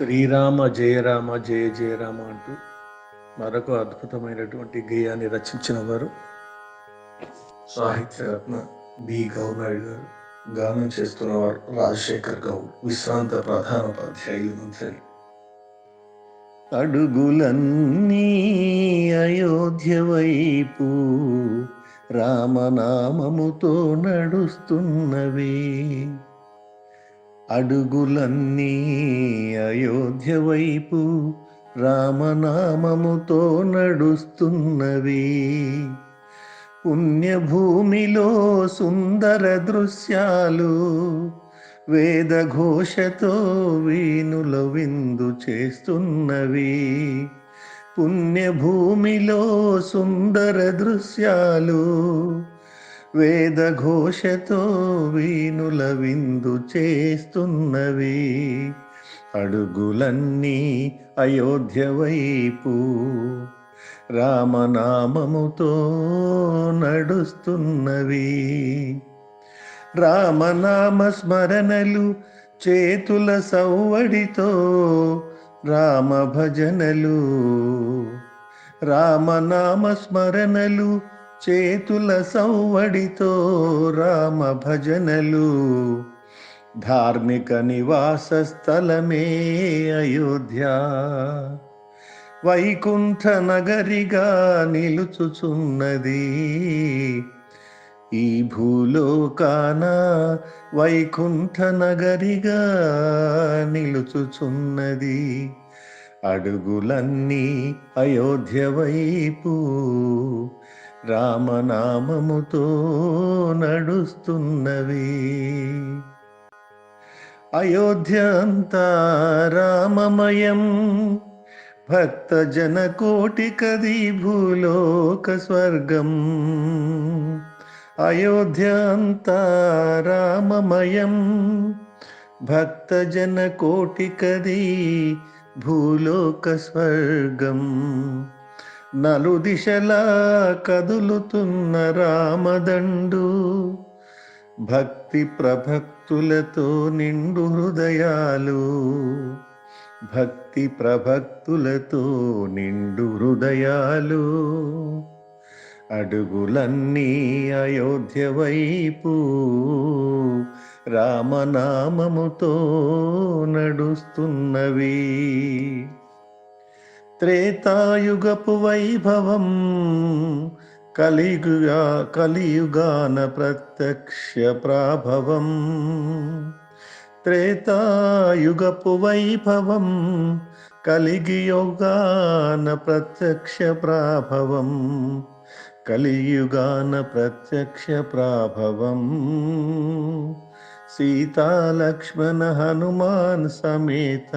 శ్రీరామ జయరామ జయ జయరామ అంటూ మరొక అద్భుతమైనటువంటి గేయాన్ని రచించిన వారు సాహిత్యరత్న బి. గౌనాయుడు గారు. గానం చేస్తున్న వారు రాజశేఖర్ గౌడ్ విశ్రాంత ప్రధానోపాధ్యాయులు మంత్రి. అడుగులన్నీ అయోధ్య వైపు రామనామముతో నడుస్తున్నవి. అడుగులన్నీ అయోధ్య వైపు రామనామముతో నడుస్తున్నవి. పుణ్యభూమిలో సుందర దృశ్యాలు వేదఘోషతో వీణుల విందు చేస్తున్నవి. పుణ్యభూమిలో సుందర దృశ్యాలు వేదఘోషతో వీణుల విందు చేస్తున్నవి. అడుగులన్నీ అయోధ్య వైపు. రామనామముతో నడుస్తున్నవి. రామనామ స్మరణలు చేతుల సౌవడితో రామ భజనలు రామనామ స్మరణలు చేతుల సౌవడితో రామ భజనలు ధార్మిక నివాస స్థలమే అయోధ్య. వైకుంఠ నగరిగా నిలుచుచున్నది. ఈ భూలోకాన వైకుంఠ నగరిగా నిలుచుచున్నది. అడుగులన్నీ అయోధ్య వైపు. రామనామముతో నడుస్తున్నవి. అయోధ్య అంతా రామమయం. భక్త జన కోటి కది భూలోక స్వర్గం. అయోధ్య అంతా రామమయం. భక్త జన కోటి కది భూలోక స్వర్గం. నలు దిశలా కదులుతున్న రామదండు. భక్తి ప్రభక్తులతో నిండు హృదయాలు. భక్తి ప్రభక్తులతో నిండు హృదయాలు. అడుగులన్నీ అయోధ్య వైపు. రామనామముతో నడుస్తున్నవి. త్రేతాయుగపు వైభవం కలియుగా కలియుగాన ప్రత్యక్ష ప్రాభవం. త్రేతాయుగపు వైభవం కలిగియోగాన ప్రత్యక్ష ప్రాభవం. కలియుగాన ప్రత్యక్ష ప్రాభవం. సీతాలక్ష్మణ హనుమాన్ సమేత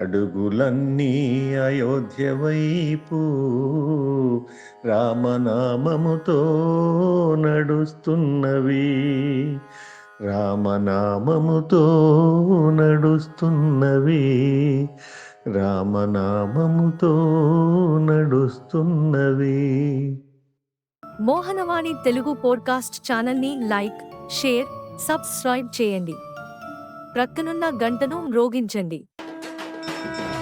అడుగులన్నీ అయోధ్య వైపు రామనామముతో నడుస్తున్నవి. రామనామముతో నడుస్తున్నవి. రామనామముతో నడుస్తున్నవి. మోహనవాణి తెలుగు పోడ్కాస్ట్ ఛానల్ని లైక్ షేర్ సబ్స్క్రైబ్ చేయండి. ప్రక్కనున్న గంటను మ్రోగించండి. Thank you.